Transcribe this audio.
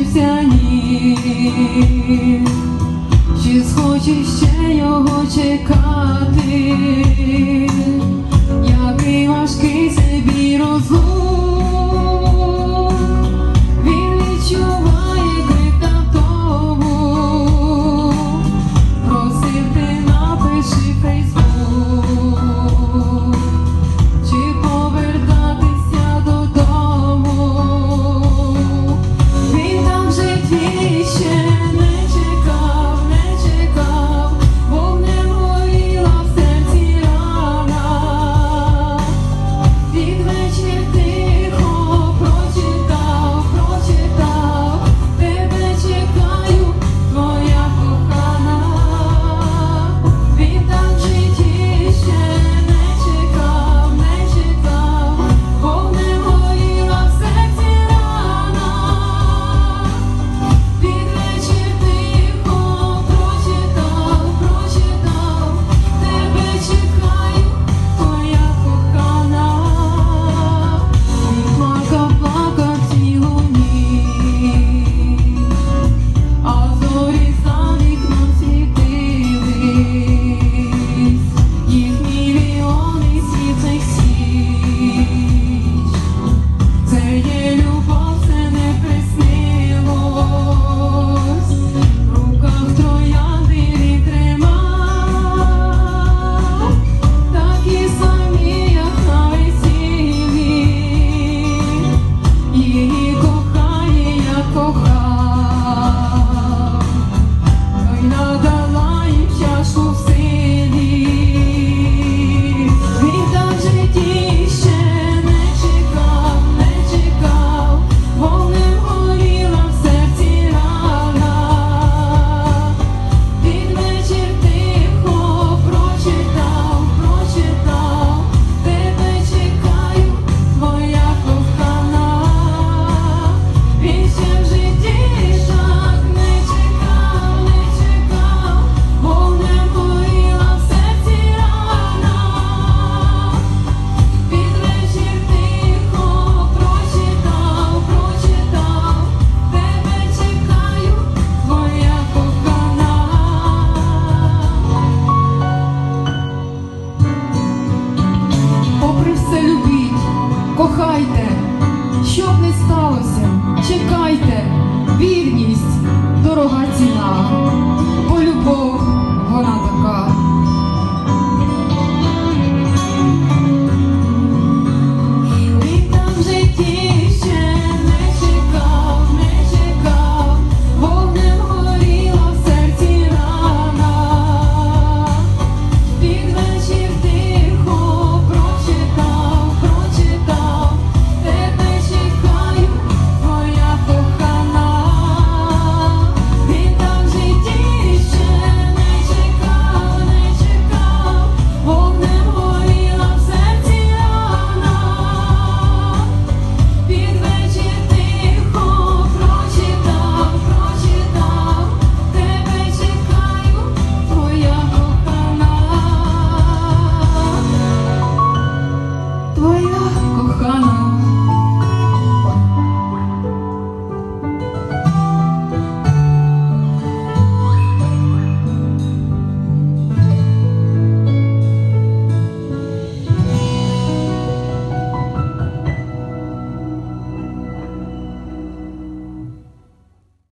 закінчився ніч, чи схочеш ще його чекати? вірність дорога ціна.